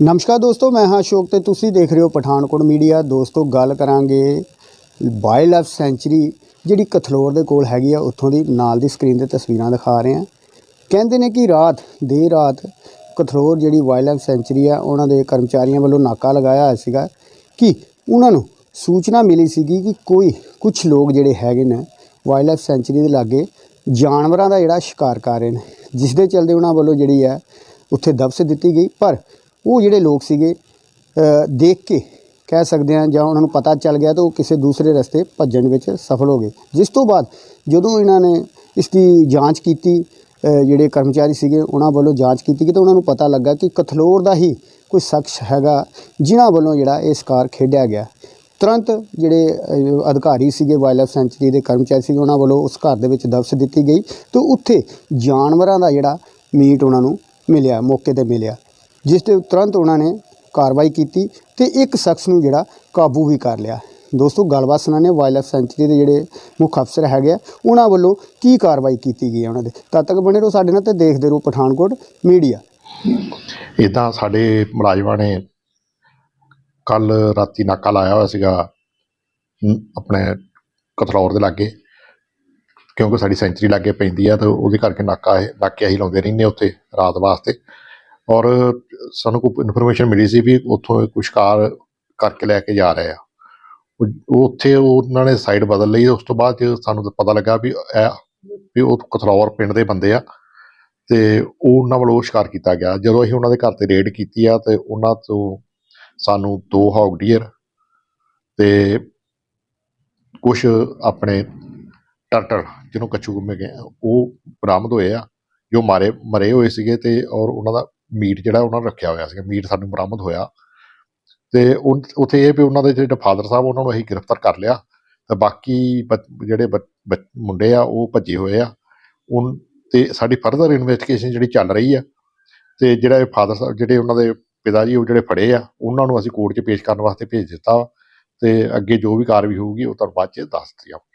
ਨਮਸਕਾਰ ਦੋਸਤੋ, ਮੈਂ ਹਾਂ ਅਸ਼ੋਕ ਤੇ ਤੁਸੀਂ ਦੇਖ ਰਹੇ ਹੋ ਪਠਾਨਕੋਟ ਮੀਡੀਆ। ਦੋਸਤੋ, ਗੱਲ ਕਰਾਂਗੇ ਵਾਈਲਡ ਲਾਈਫ ਸੈਂਚੁਰੀ, ਜਿਹੜੀ ਕਥਲੋਰ ਦੇ ਕੋਲ ਹੈਗੀ ਆ, ਉੱਥੋਂ ਦੀ ਨਾਲ ਦੀ ਸਕਰੀਨ ਤੇ ਤਸਵੀਰਾਂ ਦਿਖਾ ਰਹੇ ਆ ਕਹਿੰਦੇ ਨੇ ਕਿ ਰਾਤ, ਦੇਰ ਰਾਤ ਕਥਲੋਰ ਜਿਹੜੀ ਵਾਈਲਡ ਲਾਈਫ ਸੈਂਚਰੀ ਆ, ਉਹਨਾਂ ਦੇ ਕਰਮਚਾਰੀਆਂ ਵੱਲੋਂ ਨਾਕਾ ਲਗਾਇਆ ਹੋਇਆ ਸੀਗਾ ਕਿ ਉਹਨਾਂ ਨੂੰ ਸੂਚਨਾ ਮਿਲੀ ਸੀਗੀ ਕਿ ਕੋਈ ਕੁਝ ਲੋਕ ਜਿਹੜੇ ਹੈਗੇ ਨੇ ਵਾਈਲਡ ਲਾਈਫ ਸੈਂਚੁਰੀ ਦੇ ਲਾਗੇ ਜਾਨਵਰਾਂ ਦਾ ਜਿਹੜਾ ਸ਼ਿਕਾਰ ਕਰ ਰਹੇ ਨੇ ਜਿਸ ਦੇ ਚਲਦੇ ਉਹਨਾਂ ਵੱਲੋਂ ਜਿਹੜੀ ਹੈ ਉੱਥੇ ਦਬਸ ਦਿੱਤੀ ਗਈ। ਪਰ ਉਹ ਜਿਹੜੇ ਲੋਕ ਸੀਗੇ ਦੇਖ ਕੇ ਕਹਿ ਸਕਦੇ ਹਾਂ ਜਾਂ ਉਹਨਾਂ ਨੂੰ ਪਤਾ ਚੱਲ ਗਿਆ ਤਾਂ ਉਹ ਕਿਸੇ ਦੂਸਰੇ ਰਸਤੇ ਭੱਜਣ ਵਿੱਚ ਸਫਲ ਹੋ ਗਏ। ਜਿਸ ਤੋਂ ਬਾਅਦ ਜਦੋਂ ਇਹਨਾਂ ਨੇ ਇਸ ਦੀ ਜਾਂਚ ਕੀਤੀ ਜਿਹੜੇ ਕਰਮਚਾਰੀ ਸੀਗੇ, ਉਹਨਾਂ ਵੱਲੋਂ ਜਾਂਚ ਕੀਤੀ ਗਈ ਤਾਂ ਉਹਨਾਂ ਨੂੰ ਪਤਾ ਲੱਗਾ ਕਿ ਕਥਲੋਰ ਦਾ ਹੀ ਕੋਈ ਸ਼ਖਸ ਹੈਗਾ, ਜਿਨ੍ਹਾਂ ਵੱਲੋਂ ਜਿਹੜਾ ਇਹ ਸ਼ਿਕਾਰ ਖੇਡਿਆ ਗਿਆ। ਤੁਰੰਤ ਜਿਹੜੇ ਅਧਿਕਾਰੀ ਸੀਗੇ, ਵਾਈਲਡ ਲਾਈਫ ਸੈਂਚੁਰੀ ਦੇ ਕਰਮਚਾਰੀ ਸੀਗੇ, ਉਹਨਾਂ ਵੱਲੋਂ ਉਸ ਘਰ ਦੇ ਵਿੱਚ ਦਬਸ ਦਿੱਤੀ ਗਈ ਤੇ ਉੱਥੇ ਜਾਨਵਰਾਂ ਦਾ ਜਿਹੜਾ ਮੀਟ ਉਹਨਾਂ ਨੂੰ ਮਿਲਿਆ, ਮੌਕੇ ਤੇ ਮਿਲਿਆ। ਜਿਸ ਤੇ ਤੁਰੰਤ ਉਹਨਾਂ ਨੇ ਕਾਰਵਾਈ ਕੀਤੀ ਤੇ ਇੱਕ ਸ਼ਖਸ ਨੂੰ ਜਿਹੜਾ ਕਾਬੂ ਵੀ ਕਰ ਲਿਆ। ਦੋਸਤੋ, ਗੱਲਬਾਤ ਸੁਣਾਉਂਦੇ ਹਾਂ ਵਾਈਲਡ ਲਾਈਫ ਸੈਂਚੁਰੀ ਦੇ ਜਿਹੜੇ ਮੁੱਖ ਅਫਸਰ ਹੈਗੇ ਆ, ਉਹਨਾਂ ਵੱਲੋਂ ਕੀ ਕਾਰਵਾਈ ਕੀਤੀ ਗਈ ਹੈ ਉਹਨਾਂ ਦੇ? ਤਦ ਤੱਕ ਬਣੇ ਰਹੋ ਸਾਡੇ ਨਾਲ ਤੇ ਦੇਖਦੇ ਰਹੋ ਪਠਾਨਕੋਟ ਮੀਡੀਆ। ਇਦਾਂ ਸਾਡੇ ਮੁਲਾਜ਼ਮਾਂ ਨੇ ਕੱਲ ਰਾਤੀ ਨਾਕਾ ਲਾਇਆ ਹੋਇਆ ਸੀਗਾ ਆਪਣੇ ਕਥਰੌਰ ਦੇ ਲਾਗੇ, ਕਿਉਂਕਿ ਸਾਡੀ ਸੈਂਚਰੀ ਲਾਗੇ ਪੈਂਦੀ ਆ ਤਾਂ ਉਹਦੇ ਕਰਕੇ ਨਾਕਾ ਇਹ ਨਾਕੇ ਅਸੀਂ ਲਾਉਂਦੇ ਰਹਿੰਦੇ ਉੱਥੇ ਰਾਤ ਵਾਸਤੇ। ਔਰ ਸਾਨੂੰ ਕੋਈ ਇਨਫੋਰਮੇਸ਼ਨ ਮਿਲੀ ਸੀ ਵੀ ਉੱਥੋਂ ਕੁਝ ਕਾਰ ਕਰਕੇ ਲੈ ਕੇ ਜਾ ਰਹੇ ਆ। ਉਹ ਉੱਥੇ ਉਹਨਾਂ ਨੇ ਸਾਈਡ ਬਦਲ ਲਈ, ਉਸ ਤੋਂ ਬਾਅਦ ਸਾਨੂੰ ਪਤਾ ਲੱਗਾ ਵੀ ਇਹ ਵੀ ਉਹ ਕਥਲੌਰ ਪਿੰਡ ਦੇ ਬੰਦੇ ਆ ਤੇ ਉਹ ਉਹਨਾਂ ਵੱਲੋਂ ਸ਼ਿਕਾਰ ਕੀਤਾ ਗਿਆ। ਜਦੋਂ ਅਸੀਂ ਉਹਨਾਂ ਦੇ ਘਰ ਤੇ ਰੇਡ ਕੀਤੀ ਆ ਤੇ ਉਹਨਾਂ ਤੋਂ ਸਾਨੂੰ ਦੋ ਹੌਗ ਡੀਅਰ ਤੇ ਕੁਝ ਆਪਣੇ ਟਰਟਲ ਜਿਹਨੂੰ ਕੱਚੂ ਗੁੰਮੇ ਗਏ ਉਹ ਬਰਾਮਦ ਹੋਏ ਆ, ਜੋ ਮਾਰੇ, ਮਰੇ ਹੋਏ ਸੀਗੇ ਤੇ ਔਰ ਉਹਨਾਂ ਦਾ ਮੀਟ ਜਿਹੜਾ ਉਹਨਾਂ ਨੇ ਰੱਖਿਆ ਹੋਇਆ ਸੀਗਾ, ਮੀਟ ਸਾਨੂੰ ਬਰਾਮਦ ਹੋਇਆ। ਤੇ ਉਨ- ਉੱਥੇ ਇਹ ਵੀ ਉਹਨਾਂ ਦੇ ਜਿਹੜੇ ਫਾਦਰ ਸਾਹਿਬ, ਉਹਨਾਂ ਨੂੰ ਅਸੀਂ ਗ੍ਰਿਫਤਾਰ ਕਰ ਲਿਆ। ਤੇ ਬਾਕੀ ਬੱਚ- ਜਿਹੜੇ ਬੱਚ- ਬੱਚ- ਮੁੰਡੇ ਆ, ਉਹ ਭੱਜੇ ਹੋਏ ਆ। ਉਨ, ਤੇ ਸਾਡੀ ਫਰਦਰ ਇਨਵੈਸਟੀਗੇਸ਼ਨ ਜਿਹੜੀ ਚੱਲ ਰਹੀ ਆ, ਤੇ ਜਿਹੜਾ ਇਹ ਫਾਦਰ ਸਾਹਿਬ, ਜਿਹੜੇ ਉਹਨਾਂ ਦੇ ਪਿਤਾ ਜੀ, ਉਹ ਜਿਹੜੇ ਫੜੇ ਆ, ਉਹਨਾਂ ਨੂੰ ਅਸੀਂ ਕੋਰਟ 'ਚ ਪੇਸ਼ ਕਰਨ ਵਾਸਤੇ ਭੇਜ ਦਿੱਤਾ। ਵਾ ਤੇ ਅੱਗੇ ਜੋ ਵੀ ਕਾਰਵਾਈ ਹੋਊਗੀ, ਉਹ ਤੁਹਾਨੂੰ ਬਾਅਦ 'ਚ ਦੱਸ ਦਿੱਤੀ ਜਾਊਗੀ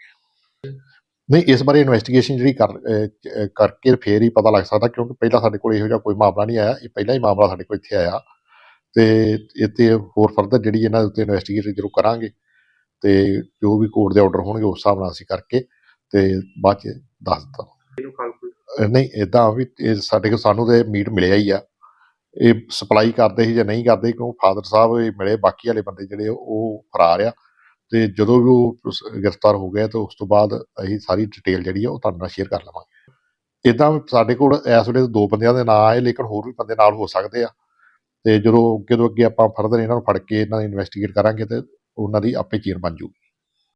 ਨਹੀਂ ਇਸ ਬਾਰੇ ਇਨਵੈਸਟੀਗੇਸ਼ਨ ਜਿਹੜੀ ਕਰ ਕਰਕੇ ਫੇਰ ਹੀ ਪਤਾ ਲੱਗ ਸਕਦਾ ਕਿਉਂਕਿ ਪਹਿਲਾਂ ਸਾਡੇ ਕੋਲ ਇਹੋ ਜਿਹਾ ਕੋਈ ਮਾਮਲਾ ਨਹੀਂ ਆਇਆ। ਇਹ ਪਹਿਲਾ ਹੀ ਮਾਮਲਾ ਸਾਡੇ ਕੋਲ ਇੱਥੇ ਆਇਆ। ਤੇ ਇੱਥੇ ਹੋਰ ਫਰਦਰ ਜਿਹੜੀ ਇਹਨਾਂ ਦੇ ਉੱਤੇ ਇਨਵੈਸਟੀਗੇਸ਼ਨ ਜ਼ਰੂਰ ਕਰਾਂਗੇ। ਤੇ ਜੋ ਵੀ ਕੋਰਟ ਦੇ ਆਰਡਰ ਹੋਣਗੇ ਉਸ ਹਿਸਾਬ ਨਾਲ ਅਸੀਂ ਕਰਕੇ ਤੇ ਬਾਅਦ 'ਚ ਦੱਸ ਦਿੱਤਾ ਨਹੀਂ ਇਦਾਂ ਵੀ ਇਹ ਸਾਡੇ ਕੋਲ ਸਾਨੂੰ ਤੇ ਮੀਟ ਮਿਲਿਆ ਹੀ ਆ। ਇਹ ਸਪਲਾਈ ਕਰਦੇ ਸੀ ਜਾਂ ਨਹੀਂ ਕਰਦੇ ਕਿਉਂ? ਫਾਦਰ ਸਾਹਿਬ ਇਹ ਮਿਲੇ ਬਾਕੀ ਵਾਲੇ ਬੰਦੇ ਜਿਹੜੇ ਉਹ ਫਰਾਰ ਆ। ਤੇ ਜਦੋਂ ਵੀ ਉਹ ਗ੍ਰਿਫਤਾਰ ਹੋ ਗਿਆ ਤਾਂ ਉਸ ਤੋਂ ਬਾਅਦ ਅਸੀਂ ਸਾਰੀ ਡਿਟੇਲ ਜਿਹੜੀ ਆ ਉਹ ਤੁਹਾਡੇ ਨਾਲ ਸ਼ੇਅਰ ਕਰ ਲਵਾਂਗੇ। ਇਦਾਂ ਸਾਡੇ ਕੋਲ ਇਸ ਵੇਲੇ ਦੋ ਬੰਦਿਆਂ ਦੇ ਨਾਂ ਆਏ, ਲੇਕਿਨ ਹੋਰ ਵੀ ਬੰਦੇ ਨਾਲ ਹੋ ਸਕਦੇ ਆ। ਤੇ ਜਦੋਂ ਅੱਗੇ ਤੋਂ ਅੱਗੇ ਆਪਾਂ ਫਰਦਰ ਇਹਨਾਂ ਨੂੰ ਫੜ ਕੇ ਇਹਨਾਂ ਦੀ ਇਨਵੈਸਟੀਗੇਟ ਕਰਾਂਗੇ ਤੇ ਉਹਨਾਂ ਦੀ ਆਪੇ ਚੀਰ ਬਣ ਜੂਗੀ।